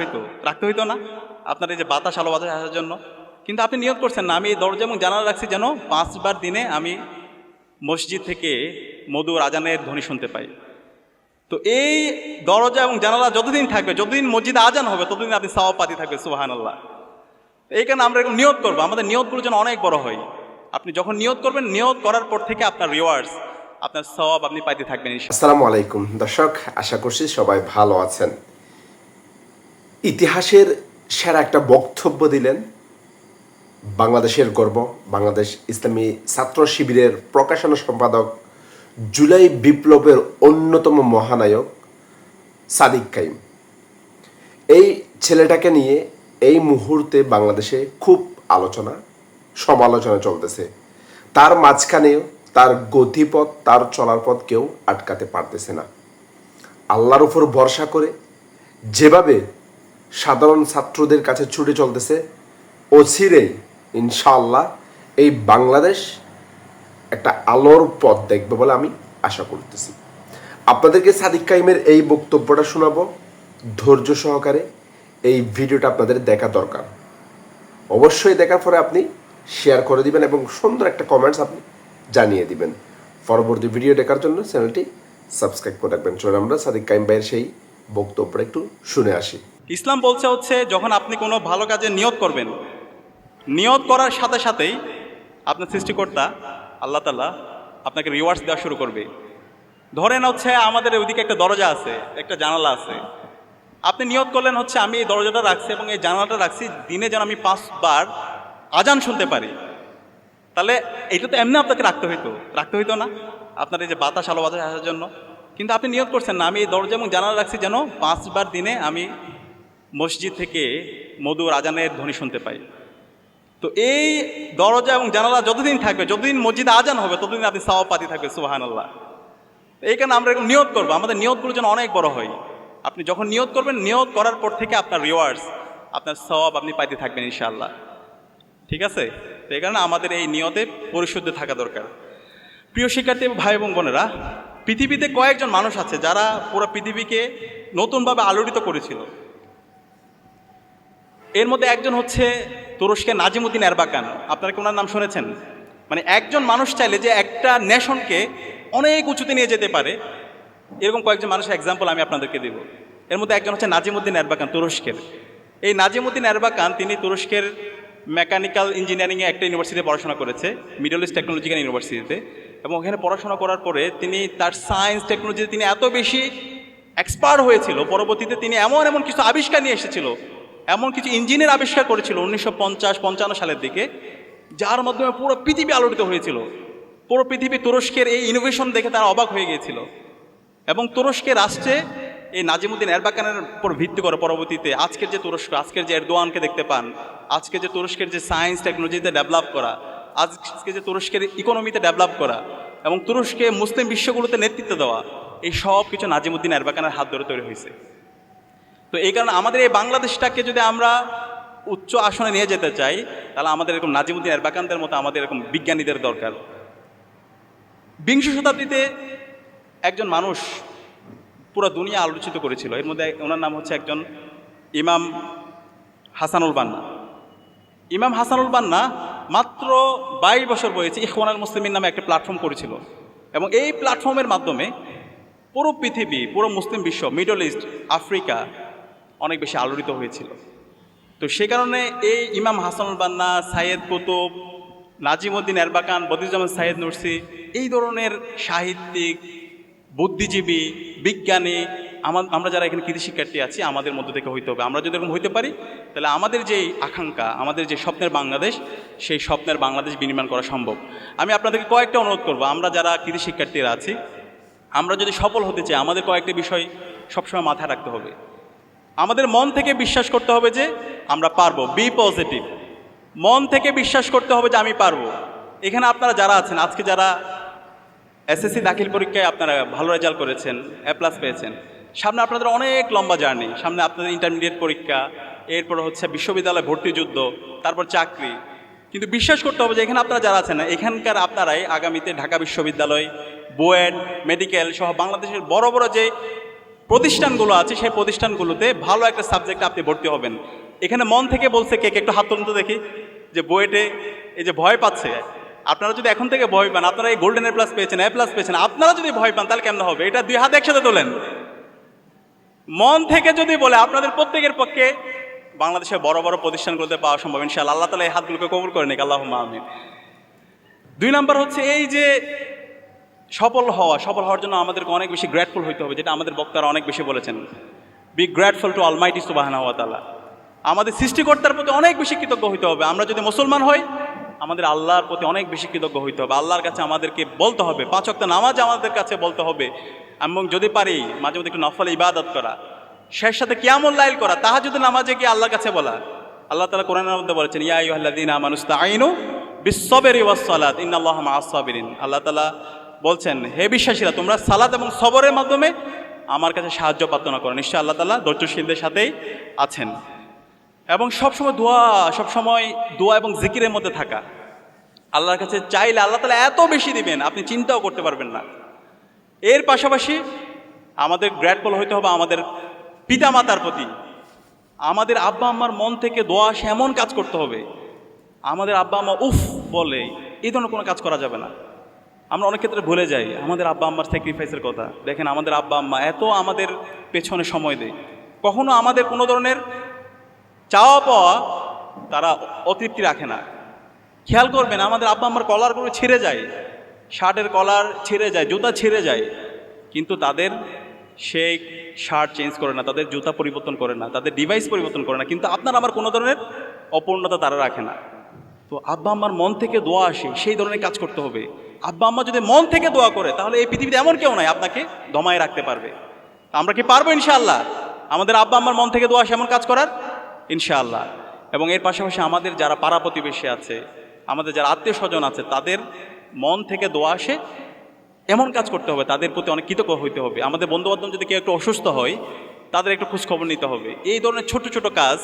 হইতো, রাখতে হইতো না। আপনার এই যে বাতাস আলো বাতাস আসার জন্য। কিন্তু আপনি নিয়োগ করছেন না, আমি এই দরজা এবং জানালা রাখছি যেন পাঁচবার দিনে আমি মসজিদ থেকে মধুর আজানের ধ্বনি শুনতে পাই। তো এই দরজা এবং জানালা যতদিন থাকবে, যতদিন মসজিদে আজান হবে, ততদিন আপনি সওয়াব পাতি থাকবে সুবাহান আল্লাহ এই কারণে আমরা এরকম নিয়োগ করব। আমাদের নিয়োগগুলো যেন অনেক বড় হয়। আপনি যখন নিয়োগ করবেন নিয়োগ করার পর থেকে আপনার রিওয়ার্ডস আপনার সব আপনি পাইতে থাকবেন আসসালামু আলাইকুম। দর্শক, আশা করছি সবাই ভালো আছেন। ইতিহাসের সেরা একটা বক্তব্য দিলেন বাংলাদেশের গর্ব, বাংলাদেশ ইসলামী ছাত্র শিবিরের প্রকাশনা সম্পাদক জুলাই বিপ্লবের অন্যতম মহানায়ক সাদিক কাইম। এই ছেলেটাকে নিয়ে এই মুহূর্তে বাংলাদেশে খুব আলোচনা, সমালোচনা চলতেছে। তার মাঝখানেও তার গতিপথ, তার চলার পথ কেউ আটকাতে পারতেছে না। আল্লাহর উপর ভরসা করে যেভাবে সাধারণ ছাত্রদের কাছে ছুটে চলতেছে। অচিরেই ইনশাআল্লাহ, এই বাংলাদেশ একটা আলোর পথ দেখবে বলে আমি আশা করতেছি। আপনাদেরকে সাদিক কাইমের এই বক্তব্যটা শোনাবো। ধৈর্য সহকারে এই ভিডিওটা আপনাদের দেখা দরকার। অবশ্যই দেখার পরে আপনি শেয়ার করে দিবেন এবং সুন্দর একটা কমেন্টস আপনি জানিয়ে দিবেন। পরবর্তী ভিডিও দেখার জন্য চ্যানেলটি সাবস্ক্রাইব করে রাখবেন। চলুন আমরা সাদিক কাইম ভাইয়ের সেই বক্তব্যটা একটু শুনে আসি। ইসলাম বলছে হচ্ছে, যখন আপনি কোনো ভালো কাজে নিয়ত করবেন নিয়ত করার সাথে সাথেই আপনার সৃষ্টিকর্তা, আল্লাহ তাল্লাহ আপনাকে রিওয়ার্ডস দেওয়া শুরু করবে। ধরেন হচ্ছে, আমাদের ওইদিকে একটা দরজা আছে, একটা জানালা আছে। আপনি নিয়ত করলেন হচ্ছে, আমি এই দরজাটা রাখছি এবং এই জানালাটা রাখছি, দিনে যেন আমি পাঁচবার আজান শুনতে পারি। তাহলে এটা তো এমনি আপনাকে রাখতে হইতো। রাখতে হইতো না। আপনার এই যে বাতাস, আলো বাতাস আসার জন্য। কিন্তু আপনি নিয়োগ করছেন না। আমি এই দরজা এবং জানালা রাখছি যেন পাঁচবার দিনে আমি মসজিদ থেকে মধুর আজানের ধ্বনি শুনতে পাই। তো এই দরজা এবং জানালা যতদিন থাকবে, যতদিন মসজিদে আজান হবে, ততদিন আপনি সওয়াব পাতি থাকবে সুবাহান আল্লাহ এই কারণে আমরা এরকম নিয়োগ করব। আমাদের নিয়োগগুলো যেন অনেক বড় হয়। আপনি যখন নিয়োগ করবেন নিয়োগ করার পর থেকে আপনার রিওয়ার্ডস আপনার সওয়াব আপনি পাইতে থাকবেন, ইনশাআল্লাহ। ঠিক আছে? তো এই কারণে আমাদের এই নিয়তে পরিশুদ্ধ থাকা দরকার। প্রিয় শিক্ষার্থী, ভাই এবং বোনেরা, পৃথিবীতে কয়েকজন মানুষ আছে যারা পুরো পৃথিবীকে নতুনভাবে আলোড়িত করেছিল। এর মধ্যে একজন হচ্ছে তুরস্কের নাজিমুদ্দিন এরবাকান। আপনারা কি ওনার নাম শুনেছেন? মানে একজন মানুষ চাইলে যে একটা নেশনকে অনেক উঁচুতে নিয়ে যেতে পারে, এরকম কয়েকজন মানুষের এক্সাম্পল আমি আপনাদেরকে দেব। এর মধ্যে একজন হচ্ছে নাজিমুদ্দিন এরবাকান, তুরস্কের। এই নাজিমুদ্দিন এরবাকান, তিনি তুরস্কের মেকানিক্যাল ইঞ্জিনিয়ারিংয়ে একটা ইউনিভার্সিটিতে পড়াশোনা করেছে মিডল ইস্ট টেকনোলজিক্যাল ইউনিভার্সিটিতে এবং ওখানে পড়াশোনা করার পরে তিনি তার সায়েন্স টেকনোলজিতে তিনি এত বেশি এক্সপার্ট হয়েছিল, পরবর্তীতে তিনি এমন এমন কিছু আবিষ্কার নিয়ে এসেছিল এমন কিছু ইঞ্জিনের আবিষ্কার করেছিল উনিশশো পঞ্চাশ, পঞ্চান্ন সালের দিকে, যার মাধ্যমে পুরো পৃথিবী আলোড়িত হয়েছিল। পুরো পৃথিবী তুরস্কের এই ইনোভেশন দেখে তারা অবাক হয়ে গিয়েছিল। এবং তুরস্কের রাষ্ট্রে এই নাজিমুদ্দিন এরবাকানের উপর ভিত্তি করে পরবর্তীতে আজকের যে তুরস্ক, আজকের যে এরদোয়ানকে দেখতে পান, আজকে যে তুরস্কের যে সায়েন্স টেকনোলজিতে ডেভেলপ করা, আজকে যে তুরস্কের ইকোনমিতে ডেভেলপ করা এবং তুরস্কে মুসলিম বিশ্বগুলোতে নেতৃত্ব দেওয়া, এই সব কিছু নাজিমুদ্দিন এরবাকানের হাত ধরে তৈরি হয়েছে। তো এই কারণে আমাদের এই বাংলাদেশটাকে যদি আমরা উচ্চ আসনে নিয়ে যেতে চাই, তাহলে আমাদের এরকম নাজিমুদ্দিন এরবাকানদের মতো আমাদের এরকম বিজ্ঞানীদের দরকার। বিংশ শতাব্দীতে একজন মানুষ পুরো দুনিয়া আলোচিত করেছিল। এর মধ্যে ওনার নাম হচ্ছে একজন ইমাম হাসানুল বান্না। ইমাম হাসানুল বান্না মাত্র বাইশ বছর বয়সে ইখওয়ানাল মুসলিমিন নামে একটা প্ল্যাটফর্ম করেছিল। এবং এই প্ল্যাটফর্মের মাধ্যমে পুরো পৃথিবী, পুরো মুসলিম বিশ্ব মিডল ইস্ট আফ্রিকা অনেক বেশি আলোড়িত হয়েছিল। তো সে কারণে এই Imam Hassan Banna, Sayyid Qutb Necmettin Erbakan Badiuzzaman Sayyid Nursi এই ধরনের সাহিত্যিক, বুদ্ধিজীবী, বিজ্ঞানী, আমা- আমরা যারা এখানে কৃষি শিক্ষার্থী আছি, আমাদের মধ্য থেকে হইতে হবে। আমরা যদি এরকম হইতে পারি, তাহলে আমাদের যে আকাঙ্ক্ষা, আমাদের যে স্বপ্নের বাংলাদেশ, সেই স্বপ্নের বাংলাদেশ বিনির্মাণ করা সম্ভব। আমি আপনাদেরকে কয়েকটা অনুরোধ করব। আমরা যারা কৃষি শিক্ষার্থীরা আছি, আমরা যদি সফল হতে চাই, আমাদের কয়েকটি বিষয় সবসময় মাথায় রাখতে হবে। আমাদের মন থেকে বিশ্বাস করতে হবে যে আমরা পারব বি পজিটিভ মন থেকে বিশ্বাস করতে হবে যে আমি পারব। এখানে আপনারা যারা আছেন, আজকে যারা এসএসসি দাখিল পরীক্ষায় আপনারা ভালো রেজাল্ট করেছেন এ প্লাস পেয়েছেন, সামনে আপনাদের অনেক লম্বা জার্নি সামনে আপনাদের ইন্টারমিডিয়েট পরীক্ষা, এরপর হচ্ছে বিশ্ববিদ্যালয় ভর্তি যুদ্ধ, তারপর চাকরি। কিন্তু বিশ্বাস করতে হবে যে এখানে আপনারা যারা আছেন, এখানকার আপনারাই আগামীতে ঢাকা বিশ্ববিদ্যালয় বুয়েট মেডিকেল সহ বাংলাদেশের বড় বড় যে প্রতিষ্ঠানগুলো আছে, সেই প্রতিষ্ঠানগুলোতে ভালো একটা সাবজেক্ট আপনি ভর্তি হবেন। এখানে মন থেকে বলছে কে কে, একটু হাত তুলতে দেখি। যে বইয়েটে এই যে ভয় পাচ্ছে, আপনারা যদি এখন থেকে ভয় পান, আপনারা এই গোল্ডেন এ প্লাস পেয়েছেন এ প্লাস পেয়েছেন, আপনারা যদি ভয় পান, তাহলে কেমন হবে? এটা দুই হাত একসাথে তোলেন। মন থেকে যদি বলে, আপনাদের প্রত্যেকের পক্ষে বাংলাদেশের বড় বড় প্রতিষ্ঠানগুলোতে পাওয়া সম্ভব। ইনশাআল্লাহ, আল্লাহ তালা এই হাতগুলোকে কবুল করে নিক। আল্লাহ আমিন। দুই নাম্বার হচ্ছে এই যে সফল হওয়া, সফল হওয়ার জন্য আমাদেরকে অনেক বেশি গ্রেটফুল হইতে হবে, যেটা আমাদের বক্তারা অনেক বেশি বলেছেন। বি গ্রেটফুল টু অলমাইটি সুবাহানা হওয়া তালা আমাদের সৃষ্টিকর্তার প্রতি অনেক বেশি কৃতজ্ঞ হইতে হবে। আমরা যদি মুসলমান হই, আমাদের আল্লাহর প্রতি অনেক বেশি কৃতজ্ঞ হইতে হবে। আল্লাহর কাছে আমাদেরকে বলতে হবে। পাঁচ অক্ট নামাজ আমাদের কাছে বলতে হবে। এবং যদি পারি, মাঝে মধ্যে একটু নফল ইবাদত করা। শেষ সাথে কিয়ামুল লাইল করা তাহা যদি নামাজে গিয়ে আল্লাহর কাছে বলা। আল্লাহ তালা কোরআনের মধ্যে বলেছেন, ইয়া ইউহাল্লাদিন আমানুস্তা আইনু বিশ্ববের ওয়াসালাত ইন্নাল্লাহ মাসাবিরিন আল্লাহ তালা বলছেন, হে বিশ্বাসীরা, তোমরা সালাদ এবং সবরের মাধ্যমে আমার কাছে সাহায্য প্রার্থনা করো। নিশ্চয় আল্লাহ তালা ধৈর্যশীলদের সাথেই আছেন। এবং সবসময় দোয়া সবসময় দোয়া এবং জিকিরের মধ্যে থাকা। আল্লাহর কাছে চাইলে আল্লাহ তালা এত বেশি দিবেন, আপনি চিন্তাও করতে পারবেন না। এর পাশাপাশি আমাদের গ্র্যাটফুল হইতে হবে আমাদের পিতামাতার প্রতি। আমাদের আব্বা আম্মার মন থেকে দোয়া এমন কাজ করতে হবে। আমাদের আব্বা আম্মা উফ বলে এই ধরনের কোনো কাজ করা যাবে না। আমরা অনেক ক্ষেত্রে ভুলে যাই, আমাদের আব্বা আম্মার স্যাক্রিফাইসের কথা। দেখেন, আমাদের আব্বা আম্মা এত আমাদের পেছনে সময় দেয়। কখনো আমাদের কোনো ধরনের চাওয়া পাওয়া তারা অতৃপ্তি রাখে না। খেয়াল করবেন, আমাদের আব্বা আমার কলারগুলো ছিঁড়ে যায়। শার্টের কলার ছিঁড়ে যায়, জুতা ছিঁড়ে যায়। কিন্তু তাদের সেই শার্ট চেঞ্জ করে না, তাদের জুতা পরিবর্তন করে না, তাদের ডিভাইস পরিবর্তন করে না। কিন্তু আপনার আমার কোনো ধরনের অপূর্ণতা তারা রাখে না। তো আব্বা আম্মার মন থেকে দোয়া আসে, সেই ধরনের কাজ করতে হবে। আব্বা আম্মা যদি মন থেকে দোয়া করে, তাহলে এই পৃথিবীতে এমন কেউ নাই আপনাকে দমায় রাখতে পারবে। আমরা কি পারব ইনশাআল্লাহ? আমাদের আব্বা আম্মার মন থেকে দোয়া আসে এমন কাজ করার? ইনশাআল্লাহ। এবং এর পাশাপাশি আমাদের যারা পাড়া প্রতিবেশী আছে, আমাদের যারা আত্মীয় স্বজন আছে, তাদের মন থেকে দোয়া আসে, এমন কাজ করতে হবে, তাদের প্রতি অনেক কৃতজ্ঞ হইতে হবে। আমাদের বন্ধু বান্ধব যদি কেউ একটু অসুস্থ হয়, তাদের একটু খোঁজখবর নিতে হবে। এই ধরনের ছোট ছোট কাজ,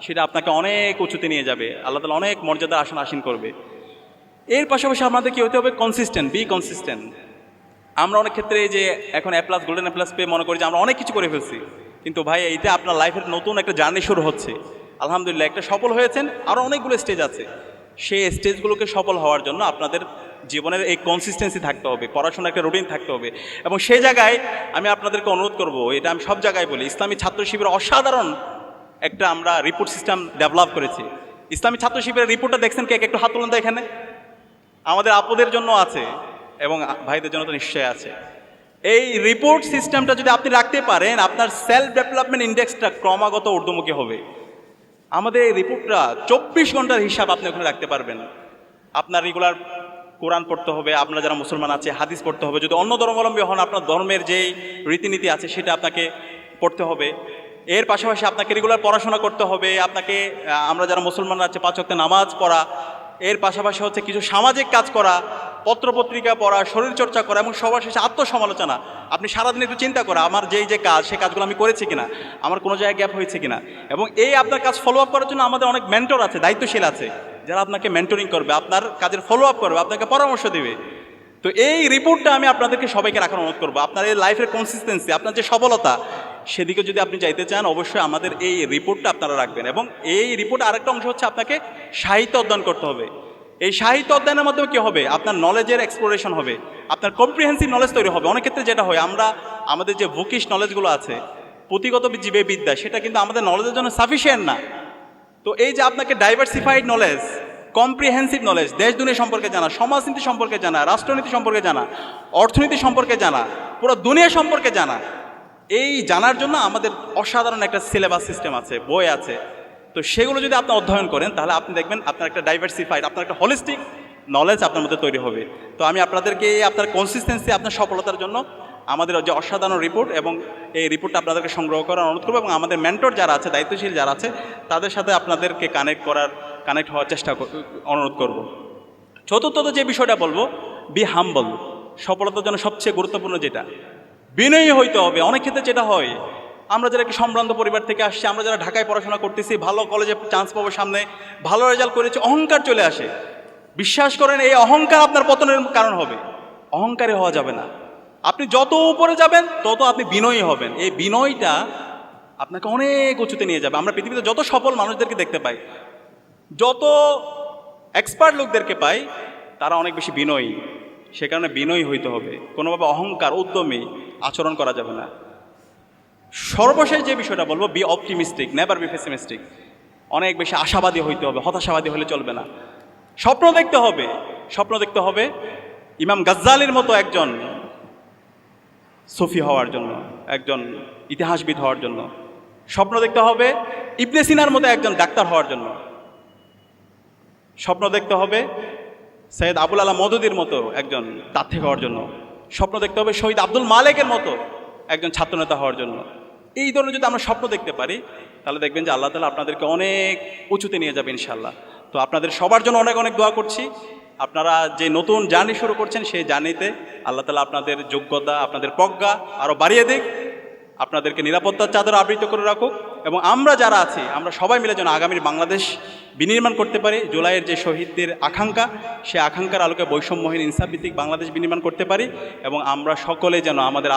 সেটা আপনাকে অনেক উঁচুতে নিয়ে যাবে। আল্লাহ তালা অনেক মর্যাদার আসন আসীন করবে। এর পাশাপাশি আমাদের কি হতে হবে? কনসিস্টেন্ট বি কনসিস্টেন্ট আমরা অনেক ক্ষেত্রে যে এখন A plus golden A plus পেয়ে মনে করি যে আমরা অনেক কিছু করে ফেলছি। কিন্তু ভাই এইটা আপনার লাইফের নতুন একটা জার্নি শুরু হচ্ছে। আলহামদুলিল্লাহ, একটা সফল হয়েছেন আরও অনেকগুলো স্টেজ আছে। সেই স্টেজগুলোকে সফল হওয়ার জন্য আপনাদের জীবনের এই কনসিস্টেন্সি থাকতে হবে, পড়াশোনার একটা রুটিন থাকতে হবে। এবং সেই জায়গায় আমি আপনাদেরকে অনুরোধ করব, এটা আমি সব জায়গায় বলি, ইসলামী ছাত্র শিবির অসাধারণ একটা আমরা রিপোর্ট সিস্টেম ডেভেলপ করেছি। ইসলামী ছাত্র শিবিরের রিপোর্টটা দেখছেন কে? একটু হাত তুলুন তো এখানে। আমাদের আপদের জন্য আছে এবং ভাইদের জন্য তো নিশ্চয় আছে। এই রিপোর্ট সিস্টেমটা যদি আপনি রাখতে পারেন, আপনার সেলফ ডেভেলপমেন্ট ইন্ডেক্সটা ক্রমাগত ঊর্ধ্বমুখী হবে। আমাদের এই রিপোর্টটা চব্বিশ ঘণ্টার হিসাব আপনি ওখানে রাখতে পারবেন। আপনার রেগুলার কোরআন পড়তে হবে, আপনারা যারা মুসলমান আছে, হাদিস পড়তে হবে। যদি অন্য ধর্মাবলম্বী হন, আপনার ধর্মের যেই রীতিনীতি আছে, সেটা আপনাকে পড়তে হবে। এর পাশাপাশি আপনাকে রেগুলার পড়াশোনা করতে হবে, আপনাকে আমরা যারা মুসলমান আছে, পাঁচ ওয়াক্ত নামাজ পড়া এর পাশাপাশি হচ্ছে কিছু সামাজিক কাজ করা, পত্রপত্রিকা পড়া, শরীরচর্চা করা এবং সবার শেষে আত্মসমালোচনা। আপনি সারাদিন একটু চিন্তা করা আমার যেই যে কাজ সেই কাজগুলো আমি করেছি কিনা, আমার কোনো জায়গায় গ্যাপ হয়েছে কিনা। এবং এই আপনার কাজ ফলো আপ করার জন্য আমাদের অনেক মেন্টর আছে, দায়িত্বশীল আছে, যারা আপনাকে মেন্টরিং করবে, আপনার কাজের ফলো আপ করবে, আপনাকে পরামর্শ দেবে। তো এই রিপোর্টটা আমি আপনাদেরকে সবাইকে রাখার অনুরোধ করব। আপনার এই লাইফের কনসিস্টেন্সি আপনার যে সফলতা সেদিকে যদি আপনি যাইতে চান, অবশ্যই আমাদের এই রিপোর্টটা আপনারা রাখবেন। এবং এই রিপোর্ট আরেকটা অংশ হচ্ছে আপনাকে সাহিত্য অধ্যয়ন করতে হবে। এই সাহিত্য অধ্যয়নের মাধ্যমে কী হবে? আপনার নলেজের এক্সপ্লোরেশন হবে। আপনার কম্প্রিহেন্সিভ নলেজ তৈরি হবে। অনেক ক্ষেত্রে যেটা হয়, আমরা আমাদের যে বুকিশ নলেজগুলো আছে, পুঁথিগত জীবে বিদ্যা, সেটা কিন্তু আমাদের নলেজের জন্য সাফিসিয়েন্ট না। তো এই যে আপনাকে ডাইভার্সিফাইড নলেজ কম্প্রিহেন্সিভ নলেজ দেশ, দুনিয়া সম্পর্কে জানা, সমাজনীতি সম্পর্কে জানা, রাষ্ট্রনীতি সম্পর্কে জানা, অর্থনীতি সম্পর্কে জানা, পুরো দুনিয়া সম্পর্কে জানা এই জানার জন্য আমাদের অসাধারণ একটা সিলেবাস সিস্টেম আছে, বই আছে। তো সেগুলো যদি আপনি অধ্যয়ন করেন, তাহলে আপনি দেখবেন আপনার একটা ডাইভার্সিফাইড আপনার একটা হলিস্টিক নলেজ আপনার মধ্যে তৈরি হবে। তো আমি আপনাদেরকে, আপনার কনসিস্টেন্সি আপনার সফলতার জন্য আমাদের যে অসাধারণ রিপোর্ট এবং এই রিপোর্টটা আপনাদেরকে সংগ্রহ করার অনুরোধ করব এবং আমাদের মেন্টর যারা আছে, দায়িত্বশীল যারা আছে, তাদের সাথে আপনাদেরকে কানেক্ট করার কানেক্ট হওয়ার চেষ্টা অনুরোধ করব। চতুর্থত যে বিষয়টা বলব বি হাম্বল সফলতার জন্য সবচেয়ে গুরুত্বপূর্ণ যেটা। বিনয়ী হইতে হবে। অনেক ক্ষেত্রে যেটা হয়, আমরা যারা একটি সম্ভ্রান্ত পরিবার থেকে আসছি, আমরা যারা ঢাকায় পড়াশোনা করতেছি, ভালো কলেজে চান্স পাবো সামনে, ভালো রেজাল্ট করেছি, অহংকার চলে আসে। বিশ্বাস করেন, এই অহংকার আপনার পতনের কারণ হবে। অহংকারী হওয়া যাবে না। আপনি যত উপরে যাবেন, তত আপনি বিনয়ী হবেন। এই বিনয়টা আপনাকে অনেক উঁচুতে নিয়ে যাবে। আমরা পৃথিবীতে যত সফল মানুষদেরকে দেখতে পাই, যত এক্সপার্ট লোকদেরকে পাই, তারা অনেক বেশি বিনয়ী। সে কারণে বিনয়ী হইতে হবে। কোনোভাবে অহংকার, উদ্যমী আচরণ করা যাবে না। সর্বশেষ যে বিষয়টা বলব be optimistic never be pessimistic অনেক বেশি আশাবাদী হইতে হবে, হতাশাবাদী হলে চলবে না। স্বপ্ন দেখতে হবে। স্বপ্ন দেখতে হবে ইমাম গাজ্জালির মতো একজন সফি হওয়ার জন্য, একজন ইতিহাসবিদ হওয়ার জন্য। স্বপ্ন দেখতে হবে ইবনে সিনার মতো একজন ডাক্তার হওয়ার জন্য। স্বপ্ন দেখতে হবে সৈয়দ আবুল আলা মদুদির মতো একজন তাত্ত্বিক হওয়ার জন্য। স্বপ্ন দেখতে হবে শহীদ আব্দুল মালেকের মতো একজন ছাত্রনেতা হওয়ার জন্য। এই ধরনের যদি আমরা স্বপ্ন দেখতে পারি, তাহলে দেখবেন যে আল্লাহ তালা আপনাদেরকে অনেক উঁচুতে নিয়ে যাবে ইনশাল্লাহ তো আপনাদের সবার জন্য অনেক অনেক দোয়া করছি। আপনারা যে নতুন জার্নি শুরু করছেন, সেই জার্নিতে আল্লাহ তালা আপনাদের যোগ্যতা, আপনাদের প্রজ্ঞা আরও বাড়িয়ে দিক। আপনাদেরকে নিরাপত্তার চাদর আবৃত করে রাখুক। এবং আমরা যারা আছি, আমরা সবাই মিলে যেন আগামীর বাংলাদেশ বিনির্মাণ করতে পারি। জুলাইয়ের যে শহীদদের আকাঙ্ক্ষা, সে আকাঙ্ক্ষার আলোকে বৈষম্যহীন ইনসাফভিত্তিক বাংলাদেশ বিনির্মাণ করতে পারি এবং আমরা সকলে যেন আমাদের